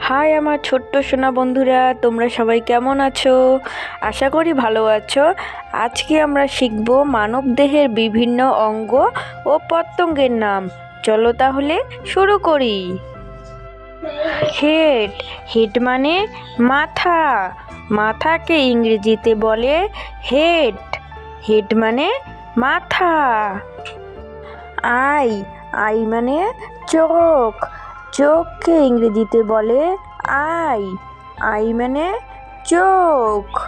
High আমার ছোট্ট সোনা বন্ধুরা, তোমরা সবাই কেমন আছো? আশা করি ভালো আছো। আজকে আমরা শিখব মানব দেহের বিভিন্ন অঙ্গ ও প্রত্যঙ্গের নাম। চলো তাহলে শুরু করি। হেড। হেড মানে মাথা। মাথাকে ইংরেজিতে বলে হেড। হেড মানে মাথা। আই। আই মানে চোখ। চোখকে ইংরেজিতে বলে আই। আই মানে চোখ।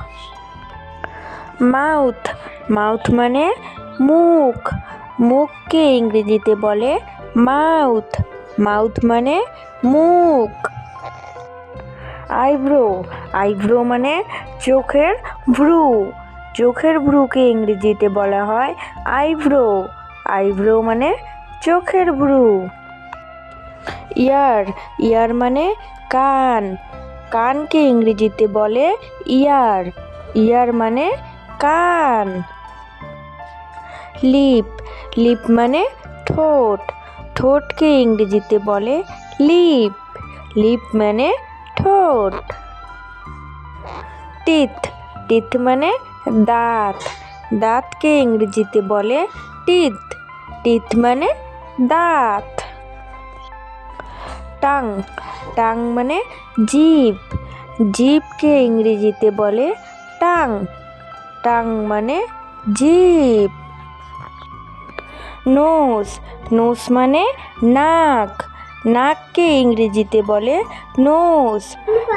মাউথ। মাউথ মানে মুখ। মুখকে ইংরেজিতে বলে মাউথ। মাউথ মানে মুখ। আইব্রো। আইব্রো মানে চোখের ভ্রু। চোখের ভ্রুকে ইংরেজিতে বলা হয় আইব্রো। আইব্রো মানে চোখের ভ্রু। ইয়ার ইয়ার মানে কান। কানকে ইংরেজিতে বলে ইয়ার। ইয়ার মানে কান। লিপ লিপ মানে ঠোঁট। ঠোঁটকে ইংরেজিতে বলে লিপ। লিপ মানে ঠোঁট। টিথ টিথ মানে দাঁত। দাঁতকে ইংরেজিতে বলে টিথ। টিথ মানে দাঁত। টাং। টাং মানে জিভ জিভকে ইংরেজিতে বলে টাং। টাং মানে জিভ নোজ নোজ মানে নাক। নাককে ইংরেজিতে বলে নোজ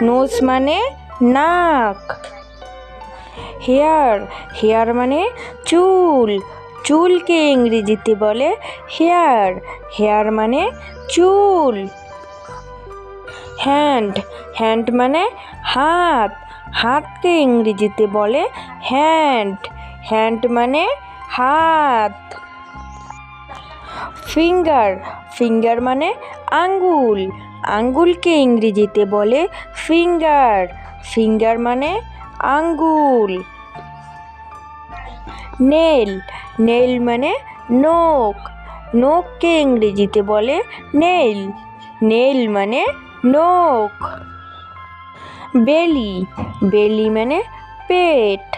নোজ মানে নাক। হেয়ার। হেয়ার মানে চুল। চুলকে ইংরেজিতে বলে হেয়ার। হেয়ার মানে চুল। হ্যান্ড হ্যান্ড মানে হাত, হাতকে ইংরেজিতে বলে হ্যান্ড হ্যান্ড মানে হাত। ফিঙ্গার ফিঙ্গার মানে আঙ্গুল, আঙ্গুলকে ইংরেজিতে বলে ফিঙ্গার ফিঙ্গার মানে আঙ্গুল। নেল নেল মানে নখ, নখকে ইংরেজিতে বলে নেল নেল মানে নখ। বেলি। বেলি মানে পেট।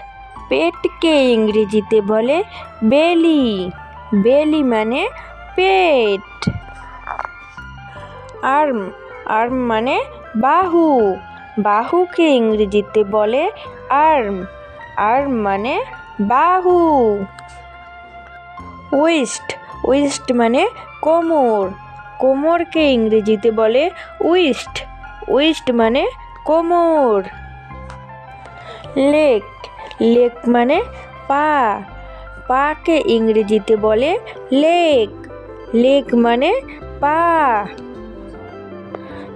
পেটকে ইংরেজিতে বলে বেলি। বেলি মানে পেট। আর্ম। আর্ম মানে বাহু। বাহুকে ইংরেজিতে বলে আর্ম। আর্ম মানে বাহু। ওয়েস্ট ওয়েস্ট মানে কোমর। কোমরকে ইংরেজিতে বলে উইস্ট। উইস্ট মানে কোমর। লেক। লেক মানে পা। পাকে ইংরেজিতে বলে লেক। লেক মানে পা।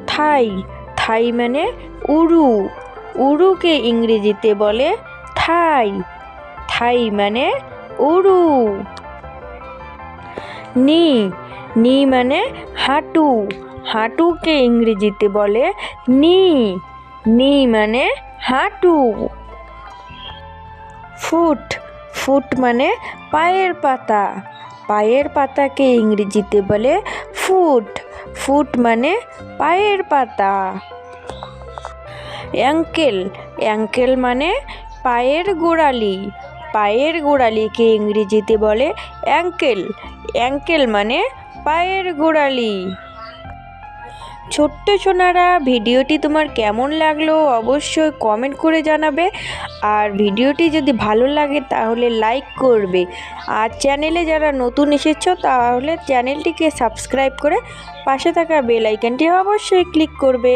থাই। থাই মানে উরু। উরুকে ইংরেজিতে বলে থাই। থাই মানে উরু। নি। নি মানে হাঁটু। হাঁটুকে ইংরেজিতে বলে নি। নি মানে হাঁটু। ফুট। ফুট মানে পায়ের পাতা। পায়ের পাতাকে ইংরেজিতে বলে ফুট। ফুট মানে পায়ের পাতা। অ্যাঙ্কেল। অ্যাঙ্কেল মানে পায়ের গোড়ালি। পায়ের গোড়ালিকে ইংরেজিতে বলে অ্যাঙ্কেল। অ্যাঙ্কেল মানে পায়ের গোড়ালি। ছোট্ট সোনারা, ভিডিওটি তোমার কেমন লাগল অবশ্যই কমেন্ট করে জানাবে। আর ভিডিওটি যদি ভালো লাগে তাহলে লাইক করবে। আর চ্যানেলে যারা নতুন এসেছ তাহলে চ্যানেলটিকে সাবস্ক্রাইব করে পাশে থাকা বেল আইকনটি অবশ্যই ক্লিক করবে।